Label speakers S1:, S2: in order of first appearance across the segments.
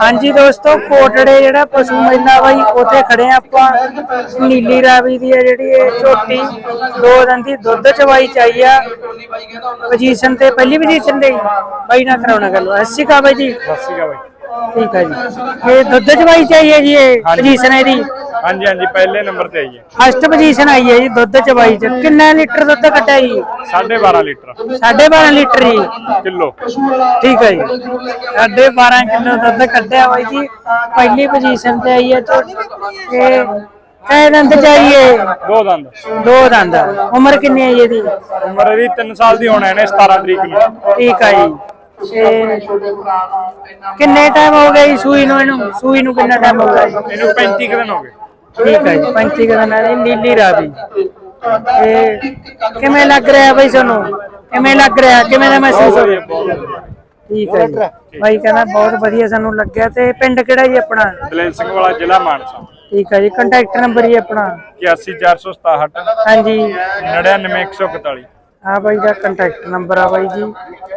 S1: ਹਾਂਜੀ ਦੋਸਤੋ ਕੋਟੜੇ ਜਿਹੜਾ ਪਸ਼ੂ ਮੇਲਾ ਬਾਈ ਉੱਥੇ ਖੜੇ ਆ ਆਪਾਂ। ਨੀਲੀ ਰਾਵੀ ਦੀ ਆ ਜਿਹੜੀ ਇਹ ਝੋਟੀ। ਦੋ ਦੰਦੀ ਦੁੱਧ ਚਵਾਈ ਚਾਈ ਆ। ਪੋਜੀਸ਼ਨ ਤੇ ਪਹਿਲੀ ਪੋਜੀਸ਼ਨ ਤੇ ਬਾਈ ਨਾ ਕਰਾਉਣਾ ਗੱਲ। ਕਾ ਬਾਈ ਜੀ।
S2: ਸਤਿ ਸ਼੍ਰੀ ਅਕਾਲ ਬਾਈ।
S1: ਠੀਕ ਹੈ ਜੀ। ਇਹ ਦੁੱਧ ਚਵਾਈ ਚਾਈ ਹੈ ਜੀ ਇਹ ਪੋਜੀਸ਼ਨ ਇਹਦੀ।
S2: ਹਾਂਜੀ ਹਾਂਜੀ ਪਹਿਲੇ ਨੰਬਰ ਤੇ ਆਈ ਹੈ
S1: ਫਸਟ ਪੋਜੀਸ਼ਨ ਆਈ ਹੈ ਜੀ ਦੁੱਧ ਚਵਾਈ ਚ। ਕਿੰਨਾ ਲੀਟਰ ਦੁੱਧ ਕੱਢਿਆ ਜੀ?
S2: 12.5 ਲੀਟਰ।
S1: 12.5 ਲੀਟਰ ਜੀ।
S2: ਕਿਲੋ।
S1: ਠੀਕ ਹੈ ਜੀ। ਸਾਢੇ 12 ਕਿਲੋ ਦੁੱਧ ਕੱਢਿਆ ਬਾਈ ਜੀ। ਪਹਿਲੀ ਪੋਜੀਸ਼ਨ ਤੇ ਆਈ ਹੈ ਤੇ ਕੈ ਦੰਦ ਚਾਹੀਏ
S2: ਦੋ ਦੰਦ।
S1: ਦੋ ਦੰਦ। ਉਮਰ ਕਿੰਨੀ ਹੈ ਜੀ ਇਹਦੀ?
S2: ਉਮਰ ਇਹਦੀ 3 ਸਾਲ ਦੀ ਹੋਣਾ ਇਹਨੇ 17 ਤਰੀਕ ਨੂੰ।
S1: ਠੀਕ ਹੈ ਜੀ। ਕਿੰਨੇ ਟਾਈਮ ਹੋ ਗਿਆ ਜੀ ਸੂਈ ਨੂੰ ਇਹਨੂੰ? ਸੂਈ ਨੂੰ ਕਿੰਨਾ ਟਾਈਮ ਹੋ ਗਿਆ
S2: ਇਹਨੂੰ 35 ਕੁ ਦਿਨ ਹੋ ਗਏ।
S1: ਠੀਕ ਹੈ ਜੀ 35 ਕੁ ਦਿਨਾਂ ਦੀ ਨੀਲੀ ਰਾਵੀ। ਤੇ ਕਿਵੇਂ ਲੱਗ ਰਿਹਾ ਬਾਈ ਤੁਹਾਨੂੰ? ਕਿਵੇਂ ਲੱਗ ਰਿਹਾ? ਕਿਵੇਂ ਦਾ ਮਹਿਸੂਸ ਹੋ ਰਿਹਾ? ਠੀਕ ਹੈ ਜੀ। ਬਾਈ ਕਹਿੰਦਾ ਬਹੁਤ ਵਧੀਆ ਸਾਨੂੰ ਲੱਗਿਆ ਤੇ ਪਿੰਡ ਕਿਹੜਾ ਜੀ ਆਪਣਾ?
S2: ਸਿੰਘ ਵਾਲਾ ਜ਼ਿਲ੍ਹਾ ਮਾਨਸਾ।
S1: ਠੀਕ ਹੈ ਜੀ ਕੰਟੈਕਟ ਨੰਬਰ ਜੀ ਆਪਣਾ।
S2: 81467
S1: ਹਾਂਜੀ।
S2: 99141
S1: ਆ ਬਾਈ ਦਾ ਕੰਟੈਕਟ ਨੰਬਰ ਆ ਬਾਈ ਜੀ।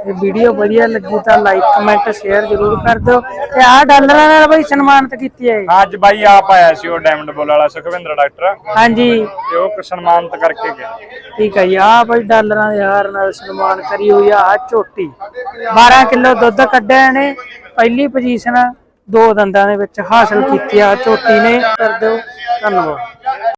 S1: ਇਹ ਵੀਡੀਓ ਵਧੀਆ ਲੱਗੀ ਤਾਂ ਲਾਈਕ ਕਮੈਂਟ ਸ਼ੇਅਰ ਜ਼ਰੂਰ ਕਰ ਦਿਓ। ਤੇ ਆਹ ਡਾਲਰਾਂ ਨਾਲ ਬਾਈ ਸਨਮਾਨਿਤ ਕੀਤੀ ਹੈ।
S2: ਅੱਜ ਬਾਈ ਆਪ ਆਇਆ ਸੀ ਉਹ ਡਾਇਮੰਡ ਬੋਲ ਵਾਲਾ ਸੁਖਵਿੰਦਰ ਡਾਕਟਰ
S1: ਹਾਂਜੀ।
S2: ਤੇ ਉਹ ਸਨਮਾਨਿਤ ਕਰਕੇ ਗਿਆ।
S1: ਠੀਕ ਹੈ ਜੀ ਆਹ ਬਾਈ ਡਾਲਰਾਂ ਦੇ ਹਾਰ ਨਾਲ ਸਨਮਾਨ ਕਰੀ ਹੋਈ ਆ ਝੋਟੀ। 12 ਕਿਲੋ ਦੁੱਧ ਕੱਢਿਆ ਇਹਨੇ। ਪਹਿਲੀ ਪੋਜੀਸ਼ਨ ਦੋ ਦੰਦਾਂ ਦੇ ਵਿੱਚ ਹਾਸਲ ਕੀਤੀ ਆ ਝੋਟੀ ਨੇ। ਕਰ ਦਿਓ ਧੰਨਵਾਦ।